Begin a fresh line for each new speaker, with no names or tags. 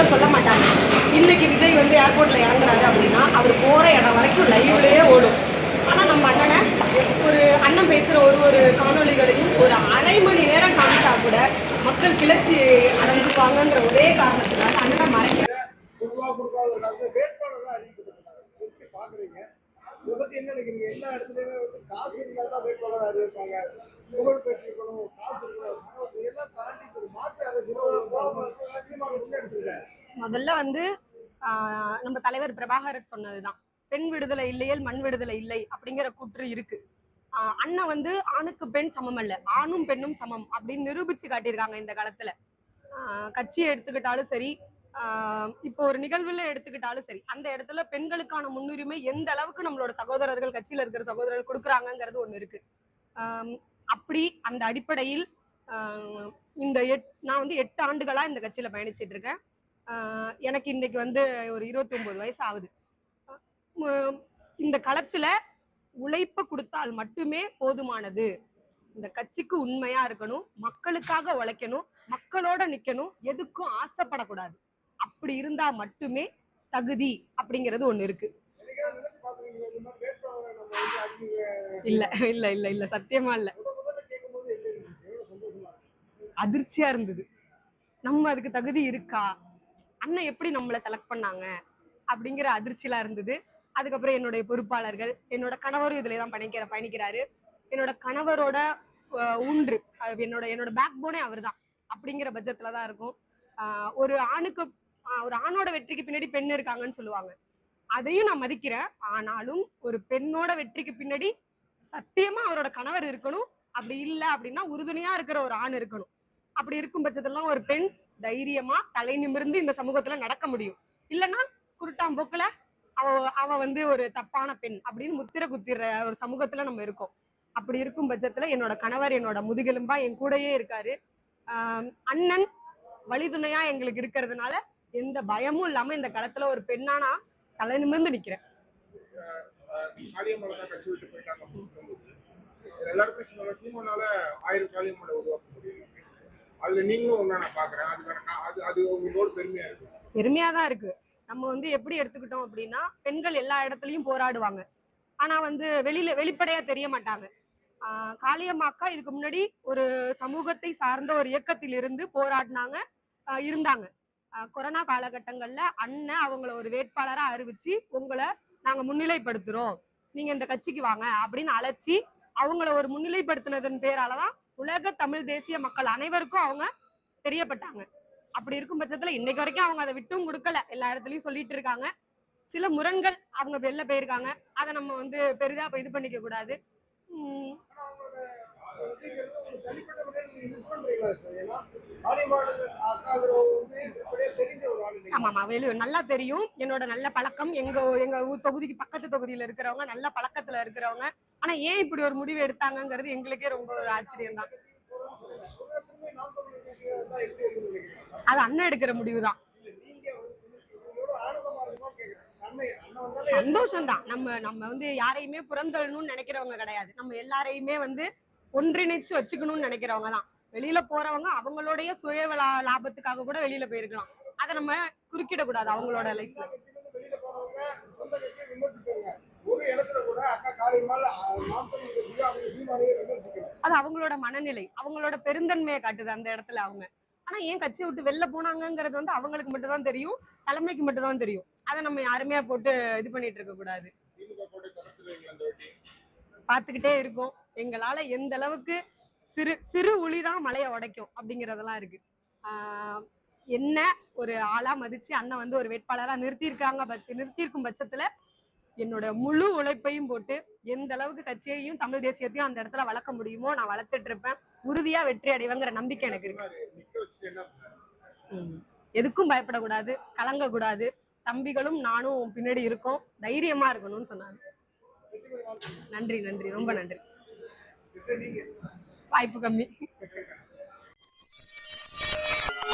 நியூஸ்ல சொல்ல மாட்டாங்க. இன்னைக்கு விஜய் வந்து ஏர்போர்ட்ல இறங்குறாரு அப்படின்னா அவர் போகிற இடம் வரைக்கும் லைவ்லயே ஓடும். ஆனால் நம்ம அண்ணனை ஒரு அண்ணன் பேசுகிற ஒரு ஒரு காணொளிகளையும் ஒரு அரை மணி நேரம் காமிச்சா கூட மக்கள் கிளர்ச்சி அடைஞ்சுப்பாங்கன்ற ஒரே காரணத்தினால அண்ணனை மறைக்க
கொடுவா கொடுக்காத வேட்பாளர் தான் அறிவிக்கப்பட்டிருக்காங்க பாக்குறீங்க. இதை பத்தி என்ன நினைக்கிறீங்க? எல்லா இடத்துலயுமே வந்து காசு இருந்தா தான் வேட்பாளர் அறிவிப்பாங்க. புகழ் பெற்றிருக்கணும் காசு இருக்கணும் ஆனா தாண்டி
முதல்ல வந்து நம்ம தலைவர் பிரபாகரர் சொன்னதுதான். பெண் விடுதலை இல்லையேல் மண் விடுதலை இல்லை அப்படிங்கிற கூற்று இருக்கு. அண்ணன் வந்து ஆணுக்கு பெண் சமம் அல்ல ஆணும் பெண்ணும் சமம் அப்படின்னு நிரூபிச்சு காட்டியிருக்காங்க இந்த காலத்துல. கட்சியை எடுத்துக்கிட்டாலும் சரி இப்போ ஒரு நிகழ்வுல எடுத்துக்கிட்டாலும் சரி அந்த இடத்துல பெண்களுக்கான முன்னுரிமை எந்த அளவுக்கு நம்மளோட சகோதரர்கள் கட்சியில இருக்கிற சகோதரர்கள் கொடுக்குறாங்கங்கிறது ஒண்ணு இருக்கு. ஆஹ், அப்படி அந்த அடிப்படையில் இந்த எட் நான் வந்து எட்டு ஆண்டுகளா இந்த கட்சியில பயணிச்சிட்டு இருக்கேன். எனக்கு இன்னைக்கு வந்து ஒரு 29 வயசு ஆகுது. இந்த களத்துல உழைப்ப கொடுத்தால் மட்டுமே போதுமானது. இந்த கட்சிக்கு உண்மையா இருக்கணும் மக்களுக்காக உழைக்கணும் மக்களோட நிக்கணும் எதுக்கும் ஆசைப்படக்கூடாது. அப்படி இருந்தா மட்டுமே தகுதி அப்படிங்கிறது ஒண்ணு இருக்கு. இல்ல இல்ல இல்ல இல்ல சத்தியமா இல்ல
முத முதல்ல கேட்கும்போது என்ன இருந்துச்சு எவ்வளவு சந்தோஷமா அதிர்ச்சியாக
அதிர்ச்சியா இருந்தது. நம்ம அதுக்கு தகுதி இருக்கா? அண்ணன் எப்படி நம்மளை செலக்ட் பண்ணாங்க? அப்படிங்கிற அதிர்ச்சியெல்லாம் இருந்தது. அதுக்கப்புறம் என்னுடைய பொறுப்பாளர்கள் என்னோட கணவரும் இதில் தான் பயணிக்கிற பயணிக்கிறாரு. என்னோட கணவரோட ஊன்று அது என்னோட என்னோட பேக் போனே அவர் தான் அப்படிங்கிற பட்சத்தில் தான் இருக்கும். ஒரு ஆணுக்கு ஒரு ஆணோட வெற்றிக்கு பின்னாடி பெண் இருக்காங்கன்னு சொல்லுவாங்க. அதையும் நான் மதிக்கிறேன். ஆனாலும் ஒரு பெண்ணோட வெற்றிக்கு பின்னாடி சத்தியமா அவரோட கணவர் இருக்கணும். அப்படி இல்லை அப்படின்னா உறுதுணையா இருக்கிற ஒரு ஆண் இருக்கணும். அப்படி இருக்கும் பட்சத்தெல்லாம் ஒரு பெண் தைரியமா தலை நிமிர்ந்து இந்த சமூகத்துல நடக்க முடியும். இல்லைன்னா குருட்டாம்போக்குல அவ அவ வந்து ஒரு தப்பான பெண் அப்படின்னு முத்திர குத்திடுற ஒரு சமூகத்துல நம்ம இருக்கோம். அப்படி இருக்கும் பட்சத்துல என்னோட கணவர் என்னோட முதுகெலும்பா என் கூடயே இருக்காரு. ஆஹ் அண்ணன் வழிதுணையா எங்களுக்கு இருக்கிறதுனால எந்த பயமும் இல்லாம இந்த களத்துல ஒரு பெண்ணானா தலை நிமிர்ந்து நிக்கிறேன்.
எல்லாருமே சீமானால ஆயிரம் காளியம்மனை உருவாக்கு அதுல நீங்களும் ஒண்ணா நான் பாக்குறேன். அதுக்கான அது அது உங்களோட பெருமையா இருக்கு.
பெருமையா தான் இருக்கு. நம்ம வந்து எப்படி எடுத்துக்கிட்டோம் அப்படின்னா பெண்கள் எல்லா இடத்துலயும் போராடுவாங்க. ஆனா வந்து வெளியில வெளிப்படையா தெரிய மாட்டாங்க. ஆஹ் காளியம்மாக்கா இதுக்கு முன்னாடி ஒரு சமூகத்தை சார்ந்த ஒரு இயக்கத்தில் இருந்து போராடினாங்க இருந்தாங்க. ஆஹ் கொரோனா காலகட்டங்கள்ல அண்ணன் அவங்கள ஒரு வேட்பாளரா அறிவிச்சு உங்களை நாங்க முன்னிலைப்படுத்துறோம். நீங்க இந்த கட்சிக்கு வாங்க. அப்படின்னு அழைச்சி அவங்கள ஒரு முன்னிலைப்படுத்தினதன் பேராலதான் உலக தமிழ் தேசிய மக்கள் அனைவருக்கும் அவங்க தெரியப்பட்டாங்க. அப்படி இருக்கும் பட்சத்துல இன்னைக்கு வரைக்கும் அவங்க அதை விட்டும் கொடுக்கல. எல்லா இடத்துலயும் சொல்லிட்டு இருக்காங்க. சில முரண்கள் அவங்க வெளில போயிருக்காங்க. அதை நம்ம வந்து பெரிதா இது பண்ணிக்க கூடாது. உம்
தனிப்பட்ட முறையில்
ஆமாமா நல்லா தெரியும். என்னோட நல்ல பழக்கம். எங்க எங்க தொகுதிக்கு பக்கத்து தொகுதியில இருக்கிறவங்க நல்ல பழக்கத்துல இருக்கிறவங்க. ஆனா ஏன் இப்படி ஒரு முடிவு எடுத்தாங்கிறது எங்களுக்கே ரொம்ப ஒரு ஆச்சரியம் தான். அது அண்ணன் எடுக்கிற முடிவு தான் சந்தோஷம் தான் நம்ம நம்ம வந்து யாரையுமே புறந்தள்ளணும்னு நினைக்கிறவங்க கிடையாது. நம்ம எல்லாரையுமே வந்து ஒன்றிணைச்சு வச்சுக்கணும்னு நினைக்கிறவங்க தான் வெளியில போறவங்க அவங்களுடைய சுய லாபத்துக்காக கூட வெளியில போயிருக்கலாம். அதை நம்ம குறுக்கிட கூடாது அவங்களோட லைஃப்ல அது அவங்களோட மனநிலை அவங்களோட பெருந்தன்மையை காட்டுது அந்த இடத்துல அவங்க. ஆனா ஏன் கட்சியை விட்டு வெளில போனாங்கங்கிறது வந்து அவங்களுக்கு மட்டும் தான் தெரியும் தலைமைக்கு மட்டும் தான் தெரியும். அதை நம்ம யாருமே போட்டு இது பண்ணிட்டு இருக்க கூடாது. பார்த்துக்கிட்டே இருக்கோம். எங்களால எந்த அளவுக்கு சிறு சிறு உளி தான் மலையை உடைக்கும் அப்படிங்கறதெல்லாம் இருக்கு. ஆஹ் என்ன ஒரு ஆளா மதிச்சு அண்ணன் வந்து ஒரு வேட்பாளரா நிறுத்தியிருக்காங்க நிறுத்தியிருக்கும் பட்சத்துல என்னோட முழு உழைப்பையும் போட்டு எந்த அளவுக்கு கட்சியையும் தமிழ் தேசியத்தையும் அந்த இடத்துல வளர்க்க முடியுமோ நான் வளர்த்துட்டு இருப்பேன். உறுதியா வெற்றி அடைவேங்கிற நம்பிக்கை எனக்கு இருக்கு. எதுக்கும் பயப்படக்கூடாது கலங்கக்கூடாது. தம்பிகளும் நானும் பின்னாடி இருக்கோம். தைரியமா இருக்கணும்னு சொன்னாங்க. நன்றி நன்றி. ரொம்ப நன்றி.
சரி,
வாய்ப்பு கம்மி.